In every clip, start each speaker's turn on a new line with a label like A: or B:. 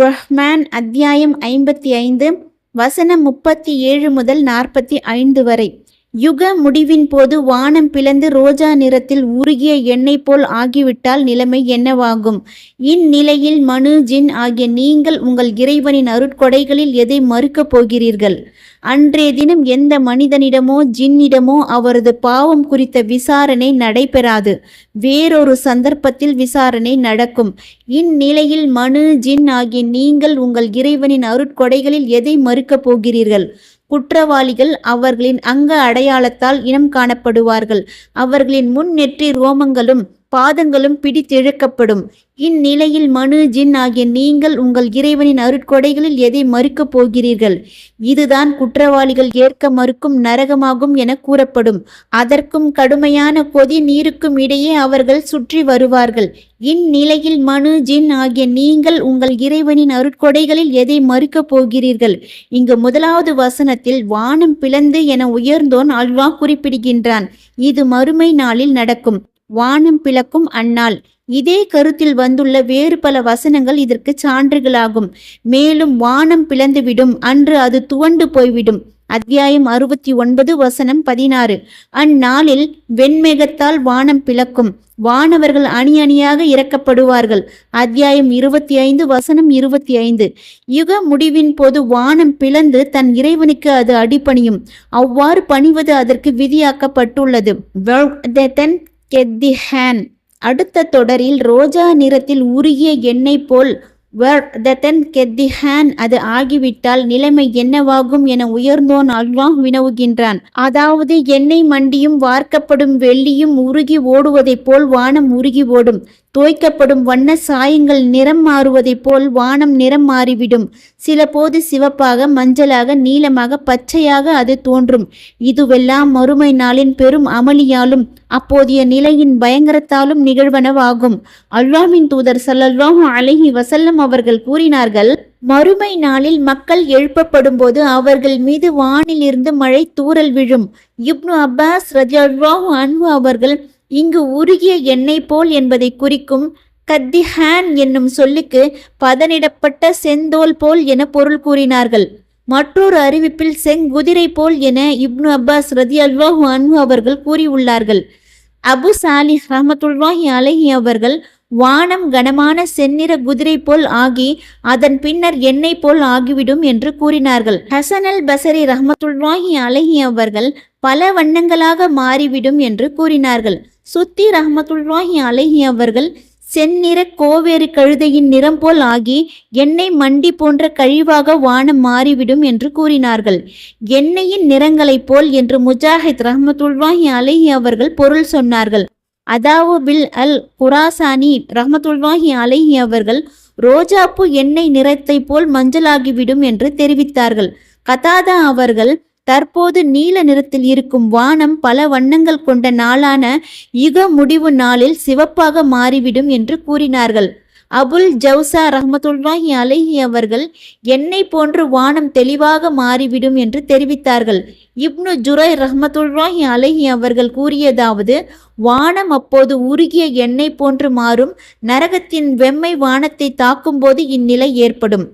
A: ரஹ்மான் அத்தியாயம் ஐம்பத்தி ஐந்து வசனம் முப்பத்தி ஏழு முதல் நாற்பத்தி ஐந்து வரை. யுக முடிவின் போது வானம் பிளந்து ரோஜா நிறத்தில் உருகிய எண்ணெய் போல் ஆகிவிட்டால் நிலைமை என்னவாகும்? இந்நிலையில் மனு ஜின் ஆகிய நீங்கள் உங்கள் இறைவனின் அருட்கொடைகளில் எதை மறுக்கப் போகிறீர்கள்? அன்றைய தினம் எந்த மனிதனிடமோ ஜின்னிடமோ அவரது பாவம் குறித்த விசாரணை நடைபெறாது. வேறொரு சந்தர்ப்பத்தில் விசாரணை நடக்கும். இந்நிலையில் மனு ஜின் ஆகிய நீங்கள் உங்கள் இறைவனின் அருட்கொடைகளில் எதை மறுக்கப் போகிறீர்கள்? குற்றவாளிகள் அவர்களின் அங்க அடையாளத்தால் இனம் காணப்படுவார்கள். அவர்களின் முன் நெற்றி ரோமங்களும் பாதங்களும் பிடித்திழுக்கப்படும் இந்நிலையில் மனு ஜின் ஆகிய நீங்கள் உங்கள் இறைவனின் அருட்கொடைகளில் எதை மறுக்கப் போகிறீர்கள்? இதுதான் குற்றவாளிகள் ஏற்க மறுக்கும் நரகமாகும் என கூறப்படும். அதற்கும் கடுமையான கொதி நீருக்கும் இடையே அவர்கள் சுற்றி வருவார்கள். இந்நிலையில் மனு ஜின் ஆகிய நீங்கள் உங்கள் இறைவனின் அருட்கொடைகளில் எதை மறுக்கப் போகிறீர்கள்? இங்கு முதலாவது வசனத்தில் வானம் பிளந்து என உயர்ந்தோன் அல்வா குறிப்பிடுகின்றான். இது மறுமை நாளில் நடக்கும். வானம் பிளக்கும் அந்நாள். இதே கருத்தில் வந்துள்ள வேறு பல வசனங்கள் இதற்கு சான்றுகளாகும். மேலும் வானம் பிளந்துவிடும் அன்று அது துவண்டு போய்விடும். அத்தியாயம் அறுபத்தி ஒன்பது வசனம் பதினாறு. அந்நாளில் வெண்மேகத்தால் வானம் பிளக்கும். வானவர்கள் அணி அணியாக இறக்கப்படுவார்கள். அத்தியாயம் இருபத்தி ஐந்து வசனம் இருபத்தி ஐந்து. யுக முடிவின் போது வானம் பிளந்து தன் இறைவனுக்கு அது அடிபணியும். அவ்வாறு பணிவது அதற்கு விதியாக்கப்பட்டுள்ளது. தென் கெத்திஹேன். அடுத்த தொடரில் ரோஜா நிறத்தில் உருகிய எண்ணெய் போல் தென் கெத்திஹேன். அது ஆகிவிட்டால் நிலைமை என்னவாகும் என உயர்ந்தோன் அல்வாஹ் வினவுகின்றான். அதாவது எண்ணெய் மண்டியும் வார்க்கப்படும் வெள்ளியும் உருகி ஓடுவதைப் போல் வானம் உருகி ஓடும். தோய்க்கப்படும் வண்ண சாயங்கள் நிறம் மாறுவதைப் போல் வானம் நிறம் மாறிவிடும். சில போது சிவப்பாக மஞ்சளாக நீளமாக பச்சையாக அது தோன்றும். இதுவெல்லாம் மறுமை நாளின் பெரும் அமளியாலும் அப்போதைய நிலையின் பயங்கரத்தாலும் நிகழ்வனவாகும். அல்லாமின் தூதர் சல்லல்லாஹு அலஹி வசல்லம் அவர்கள் கூறினார்கள் மறுமை நாளில் மக்கள் எழுப்பப்படும் போது அவர்கள் மீது வானிலிருந்து மழை தூறல் விழும். இப்னு அப்பாஸ் ரஜாஹு அன்பு அவர்கள் இங்கு உருகிய எண்ணெய் போல் என்பதை குறிக்கும் கத்திஹான் என்னும் சொல்லுக்கு பதனிடப்பட்ட செந்தோல் போல் என பொருள் கூறினார்கள். மற்றொரு அறிவிப்பில் செங்குதிரை போல் என இப்னு அப்பாஸ் ரதி அல்வாஹு அன்ஹு அவர்கள் கூறியுள்ளார்கள். அபு சாலி ரஹமத்துல்வாஹி அலஹி அவர்கள் வானம் கனமான செந்நிற குதிரை போல் ஆகி அதன் பின்னர் எண்ணெய் போல் ஆகிவிடும் என்று கூறினார்கள். ஹசன் அல் பசரி ரஹமத்துல்லாஹி அலஹி அவர்கள் பல வண்ணங்களாக மாறிவிடும் என்று கூறினார்கள். சுத்தி ரஹமத்துல்லாஹி அலஹி அவர்கள் செந்நிற கோவேறு கழுதையின் நிறம் போல் ஆகி எண்ணெய் மண்டி போன்ற கழிவாக வானம் மாறிவிடும் என்று கூறினார்கள். எண்ணெயின் நிறங்களைப் போல் என்று முஜாஹித் ரஹமத்துல்லாஹி அலஹி அவர்கள் பொருள் சொன்னார்கள். அதாவு பில் அல் குராசானி ரஹமத்துல்வாஹி அலைஹி அவர்கள் ரோஜாப்பு எண்ணெய் நிறத்தை போல் மஞ்சளாகிவிடும் என்று தெரிவித்தார்கள். கதாதா அவர்கள் தற்போது நீல நிறத்தில் இருக்கும் வானம் பல வண்ணங்கள் கொண்ட நாளான யுக முடிவு நாளில் சிவப்பாக மாறிவிடும் என்று கூறினார்கள். அபுல் ஜவுசா ரஹமத்துல்லாஹி அலைஹி அவர்கள் என்னை போன்று வானம் தெளிவாக மாறிவிடும் என்று தெரிவித்தார்கள். இப்னு ஜுரை ரஹமத்துல்லாஹி அலைஹி அவர்கள் கூறியதாவது வானம் அப்போது உருகிய எண்ணெய் போன்று மாறும். நரகத்தின் வெம்மை வானத்தை தாக்கும்போது இந்நிலை ஏற்படும்.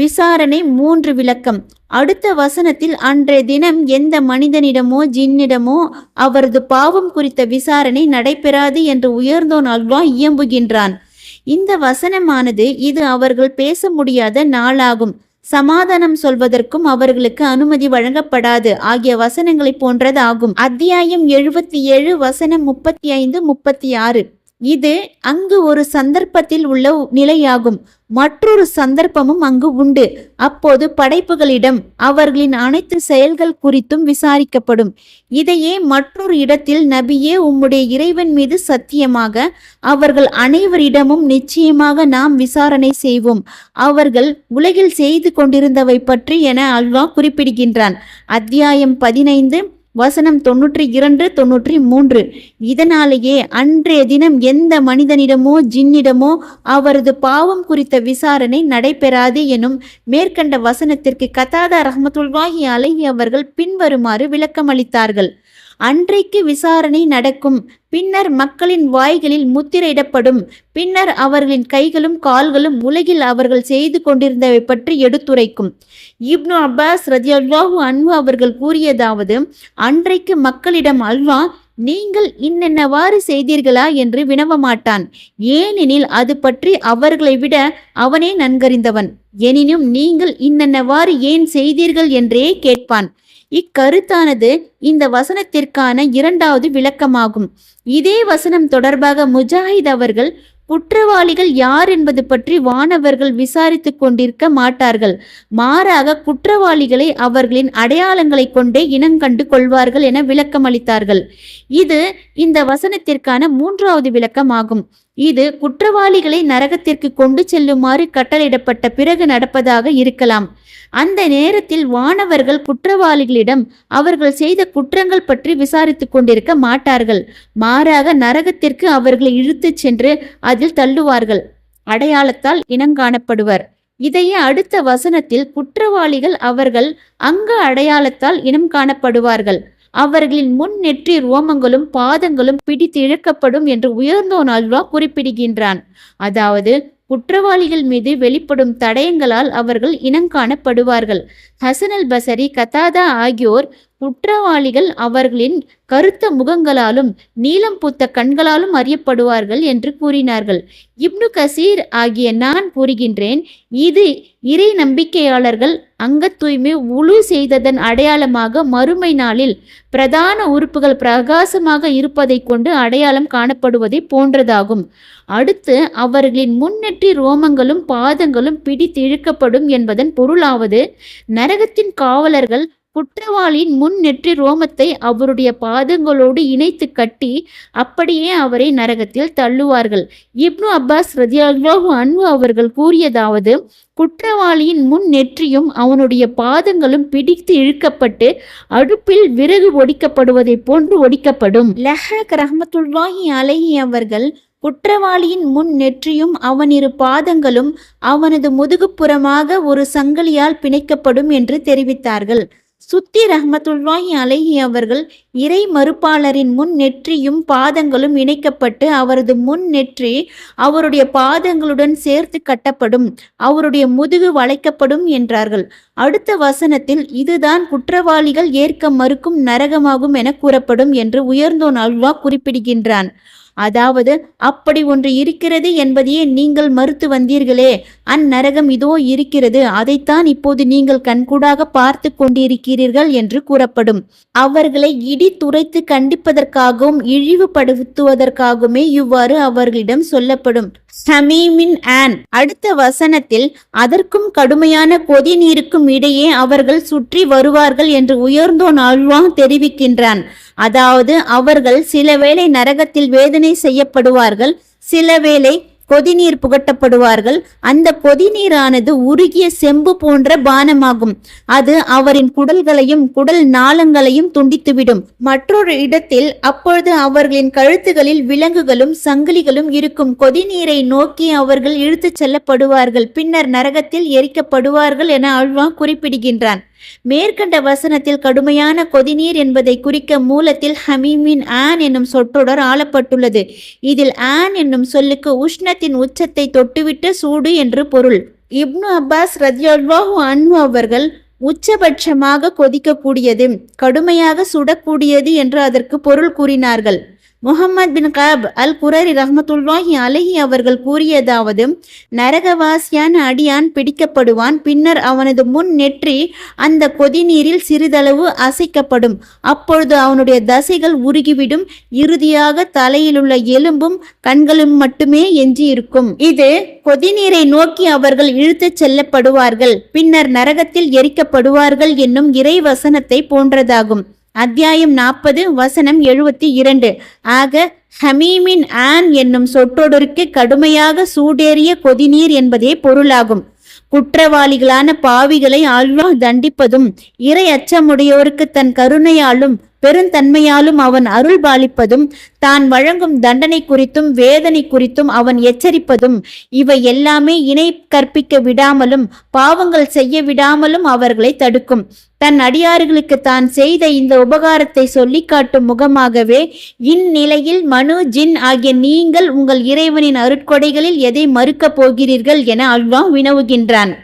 A: விசாரணை மூன்று விளக்கம். அடுத்த வசனத்தில் அன்றைய தினம் எந்த மனிதனிடமோ ஜின்னிடமோ அவரது பாவம் குறித்த விசாரணை நடைபெறாது என்று உயர்ந்தோன் அல்வா இயம்புகின்றான். இந்த வசனமானது இது அவர்கள் பேச முடியாத நாளாகும். சமாதானம் சொல்வதற்கும் அவர்களுக்கு அனுமதி வழங்கப்படாது. ஆகிய வசனங்களை போன்றதாகும். அத்தியாயம் எழுபத்தி ஏழு வசனம் முப்பத்தி ஐந்து முப்பத்தி ஆறு. இது அங்கு ஒரு சந்தர்ப்பத்தில் உள்ள நிலையாகும். மற்றொரு சந்தர்ப்பமும் அங்கு உண்டு. அப்போது படைப்புகளிடம் அவர்களின் அனைத்து செயல்கள் குறித்தும் விசாரிக்கப்படும். இதையே மற்றொரு இடத்தில் நபியே உம்முடைய இறைவன் மீது சத்தியமாக அவர்கள் அனைவரிடமும் நிச்சயமாக நாம் விசாரணை செய்வோம். அவர்கள் உலகில் செய்து கொண்டிருந்தவை பற்றி என அல்வா குறிப்பிடுகின்றான். அத்தியாயம் பதினைந்து வசனம் தொன்னூற்றி இரண்டு தொன்னூற்றி மூன்று. இதனாலேயே அன்றைய தினம் எந்த மனிதனிடமோ ஜின்னிடமோ அவரது பாவம் குறித்த விசாரணை நடைபெறாது எனும் மேற்கண்ட வசனத்திற்கு கதாதா ரஹமத்துல்வாஹி அலஹி அவர்கள் பின்வருமாறு விளக்கமளித்தார்கள். அன்றைக்கு விசாரணை நடக்கும். பின்னர் மக்களின் வாய்களில் முத்திரையிடப்படும். பின்னர் அவர்களின் கைகளும் கால்களும் உலகில் அவர்கள் செய்து கொண்டிருந்தவை பற்றி எடுத்துரைக்கும். இப்னு அப்பாஸ் ரஜியல்லாஹு அன்பு அவர்கள் கூறியதாவது அன்றைக்கு மக்களிடம் அல்வா நீங்கள் இன்னென்னவாறு செய்தீர்களா என்று வினவ மாட்டான் ஏனெனில் அது பற்றி அவர்களை விட அவனே நன்கறிந்தவன். எனினும் நீங்கள் இன்னென்னவாறு ஏன் செய்தீர்கள் என்றே கேட்பான். இக்கருத்தானது இந்த வசனத்திற்கான இரண்டாவது விளக்கமாகும். இதே வசனம் தொடர்பாக முஜாஹித் அவர்கள் குற்றவாளிகள் யார் என்பது பற்றி வானவர்கள் விசாரித்துக் கொண்டிருக்க மாட்டார்கள். மாறாக குற்றவாளிகளை அவர்களின் அடையாளங்களை கொண்டே இனங்கண்டு கொள்வார்கள் என விளக்கம் அளித்தார்கள். இது இந்த வசனத்திற்கான மூன்றாவது விளக்கமாகும். இது குற்றவாளிகளை நரகத்திற்கு கொண்டு செல்லுமாறு கட்டளையிடப்பட்ட பிறகு நடப்பதாக இருக்கலாம். அந்த நேரத்தில் வானவர்கள் குற்றவாளிகளிடம் அவர்கள் செய்த குற்றங்கள் பற்றி விசாரித்துக் கொண்டிருக்க மாட்டார்கள். மாறாக நரகத்திற்கு அவர்களை இழுத்துச் சென்று அதில் தள்ளுவார்கள். அடையாளத்தால் இனங்காணப்படுவர் இதையே அடுத்த வசனத்தில் குற்றவாளிகள் அவர்கள் அங்க அடையாளத்தால் இனம் காணப்படுவார்கள். அவர்களின் முன் நெற்றி ரோமங்களும் பாதங்களும் பிடித்து இழக்கப்படும் என்று உயர்ந்தோன் அல்வா குறிப்பிடுகின்றான். அதாவது குற்றவாளிகள் மீது வெளிப்படும் தடயங்களால் அவர்கள் இனங்காணப்படுவார்கள் ஹசன் அல் பசரி கதாதா ஆகியோர் குற்றவாளிகள் அவர்களின் கருத்த முகங்களாலும் நீலம் பூத்த கண்களாலும் அறியப்படுவார்கள் என்று கூறினார்கள். இப்னு கசீர் ஆகிய நான் கூறுகின்றேன் இது இறை நம்பிக்கையாளர்கள் அங்க தூய்மை உழு செய்ததன் அடையாளமாக மறுமை நாளில் பிரதான உறுப்புகள் பிரகாசமாக இருப்பதை கொண்டு அடையாளம் காணப்படுவதை போன்றதாகும். அடுத்து அவர்களின் முன்னெற்றி ரோமங்களும் பாதங்களும் பிடித்து இழுக்கப்படும் என்பதன் பொருளாவது நரகத்தின் காவலர்கள் குற்றவாளியின் முன் நெற்றி ரோமத்தை அவருடைய பாதங்களோடு இணைத்து கட்டி அப்படியே அவரை நரகத்தில் தள்ளுவார்கள். இப்னு அப்பாஸ் ரதியால்லாஹு அன்பு அவர்கள் கூறியதாவது குற்றவாளியின் முன் நெற்றியும் அவனுடைய பாதங்களும் பிடித்து இழுக்கப்பட்டு அடுப்பில் விறகு ஒடிக்கப்படுவதைப் போன்று ஒடிக்கப்படும். லஹக் ரஹமத்துல்லாஹி அலஹி அவர்கள் குற்றவாளியின் முன் நெற்றியும் அவனிரு பாதங்களும் அவனது முதுகுப்புறமாக ஒரு சங்கிலியால் பிணைக்கப்படும் என்று தெரிவித்தார்கள். சுத்தி ரஹமத்துல்லாஹி அலைஹி அவர்கள் இறை மறுப்பாளரின் முன் நெற்றியும் பாதங்களும் இணைக்கப்பட்டு அவரது முன் நெற்றி அவருடைய பாதங்களுடன் சேர்த்து கட்டப்படும் அவருடைய முதுகு வளைக்கப்படும் என்றார்கள். அடுத்த வசனத்தில் இதுதான் குற்றவாளிகள் ஏற்க மறுக்கும் நரகமாகும் என கூறப்படும் என்று உயர்ந்தோன் அல்வா குறிப்பிடுகின்றான். அதாவது அப்படி ஒன்று இருக்கிறது என்பதையே நீங்கள் மறுத்து வந்தீர்களே. அந்நரகம் இதோ இருக்கிறது. அதைத்தான் இப்போது நீங்கள் கண்கூடாக பார்த்து கொண்டிருக்கிறீர்கள் என்று கூறப்படும். அவர்களை இடி துரைத்து கண்டிப்பதற்காகவும் இழிவுபடுத்துவதற்காகவுமே இவ்வாறு அவர்களிடம் சொல்லப்படும். ஹமீமின் ஆன் அடுத்த வசனத்தில் அதற்கும் கடுமையான கொதி நீருக்கும் இடையே அவர்கள் சுற்றி வருவார்கள் என்று உயர்ந்தோன் அல்வா தெரிவிக்கின்றான். அதாவது அவர்கள் சில வேளை நரகத்தில் வேதனை செய்யப்படுவார்கள் சில வேளை கொதிநீர் புகட்டப்படுவார்கள். அந்த கொதிநீரானது உருகிய செம்பு போன்ற பானமாகும். அது அவரின் குடல்களையும் குடல் நாளங்களையும் துண்டித்துவிடும். மற்றொரு இடத்தில் அப்பொழுது அவர்களின் கழுத்துகளில் விலங்குகளும் சங்கிலிகளும் இருக்கும். கொதிநீரை நோக்கி அவர்கள் இழுத்துச் செல்லப்படுவார்கள். பின்னர் நரகத்தில் எரிக்கப்படுவார்கள் என அழ்வா குறிப்பிடுகின்றான். மேற்கண்ட வசனத்தில் கடுமையான கொதிநீர் என்பதை குறிக்க மூலத்தில் ஹமீமின் ஆன் என்னும் சொற்றொடர் ஆளப்பட்டுள்ளது. இதில் ஆன் என்னும் சொல்லுக்கு உஷ்ணத்தின் உச்சத்தை தொட்டுவிட்டு சூடு என்று பொருள். இப்னு அப்பாஸ் ரத்யோல்வாஹு அன்ஹு அவர்கள் உச்சபட்சமாக கொதிக்கக்கூடியது கடுமையாக சுடக்கூடியது என்று அதற்கு பொருள் கூறினார்கள். முகமது பின் கப் அல் குரரி ரஹமத்துல்லாஹி அலஹி அவர்கள் கூறியதாவது நரகவாசியான அடியான் பிடிக்கப்படுவான் பின்னர் அவனது முன் நெற்றி அந்த கொதிநீரில் சிறிதளவு அசைக்கப்படும். அப்பொழுது அவனுடைய தசைகள் உருகிவிடும். இறுதியாக தலையிலுள்ள எலும்பும் கண்களும் மட்டுமே எஞ்சி இருக்கும் இது கொதிநீரை நோக்கி அவர்கள் இழுத்துச் செல்லப்படுவார்கள். பின்னர் நரகத்தில் எரிக்கப்படுவார்கள் என்னும் இறை வசனத்தை போன்றதாகும். அத்தியாயம் நாற்பது வசனம் எழுபத்தி இரண்டு. ஆக ஹமீமின் ஆன் என்னும் சொற்றொடருக்கு கடுமையாக சூடேறிய கொதிநீர் என்பதே பொருளாகும். குற்றவாளிகளான பாவிகளை அல்வாஹ் தண்டிப்பதும் இறை அச்சமுடையோருக்கு தன் கருணையாலும் பெருந்தன்மையாலும் அவன் அருள் பாலிப்பதும் தான் வழங்கும் தண்டனை குறித்தும் வேதனை குறித்தும் அவன் எச்சரிப்பதும் இவை எல்லாமே இணை கற்பிக்க விடாமலும் பாவங்கள் செய்ய விடாமலும் அவர்களை தடுக்கும். தன் அடியார்களுக்கு தான் செய்த இந்த உபகாரத்தை சொல்லி காட்டும் முகமாகவே இந்நிலையில் மனு ஜின் ஆகிய நீங்கள் உங்கள் இறைவனின் அருட்கொடைகளில் எதை மறுக்கப் போகிறீர்கள் என அல்லாஹ் வினவுகின்றான்.